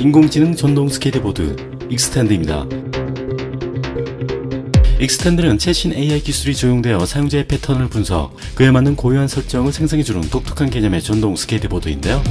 인공지능 전동 스케이트보드 익스텐드입니다. 익스텐드는 최신 AI 기술이 적용되어 사용자의 패턴을 분석, 그에 맞는 고유한 설정을 생성해주는 독특한 개념의 전동 스케이트보드인데요.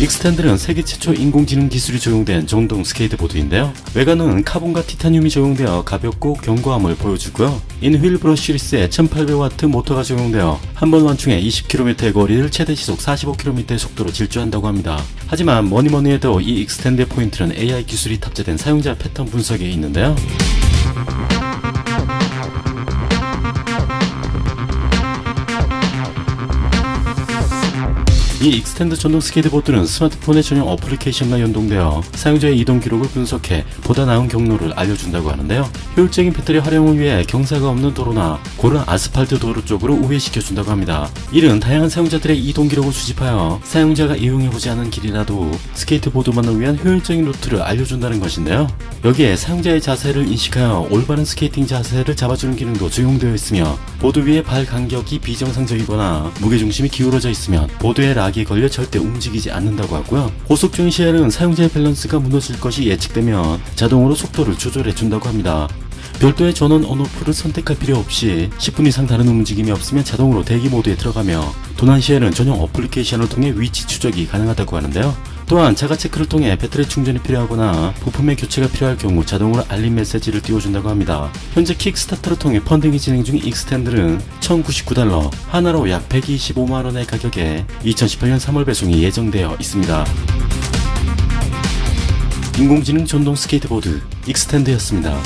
익스텐드는 세계 최초 인공지능 기술이 적용된 전동 스케이트보드인데요. 외관은 카본과 티타늄이 적용되어 가볍고 견고함을 보여주고요. 인휠 브러쉬 시리스에 1800W 모터가 적용되어 한 번 완충에 20km의 거리를 최대 시속 45km의 속도로 질주한다고 합니다. 하지만 뭐니뭐니 해도 이 익스텐드의 포인트는 AI 기술이 탑재된 사용자 패턴 분석에 있는데요. 이 익스텐드 전동 스케이트보드는 스마트폰의 전용 어플리케이션과 연동되어 사용자의 이동 기록을 분석해 보다 나은 경로를 알려준다고 하는데요. 효율적인 배터리 활용을 위해 경사가 없는 도로나 고른 아스팔트 도로 쪽으로 우회시켜준다고 합니다. 이는 다양한 사용자들의 이동 기록을 수집하여 사용자가 이용해보지 않은 길이라도 스케이트보드만을 위한 효율적인 루트를 알려준다는 것인데요. 여기에 사용자의 자세를 인식하여 올바른 스케이팅 자세를 잡아주는 기능도 적용되어 있으며 보드 위의 발 간격이 비정상적이거나 무게중심이 기울어져 있으면 보드의 락이 걸려 절대 움직이지 않는다고 하고요. 고속 중인 시에는 사용자의 밸런스가 무너질 것이 예측되면 자동으로 속도를 조절해 준다고 합니다. 별도의 전원 온오프를 선택할 필요 없이 10분 이상 다른 움직임이 없으면 자동으로 대기 모드에 들어가며 도난 시에는 전용 어플리케이션을 통해 위치 추적이 가능하다고 하는데요. 또한 자가 체크를 통해 배터리 충전이 필요하거나 부품의 교체가 필요할 경우 자동으로 알림 메시지를 띄워준다고 합니다. 현재 킥스타터를 통해 펀딩이 진행 중인 익스텐드는 1099달러, 하나로 약 125만원의 가격에 2018년 3월 배송이 예정되어 있습니다. 인공지능 전동 스케이트보드 익스텐드였습니다.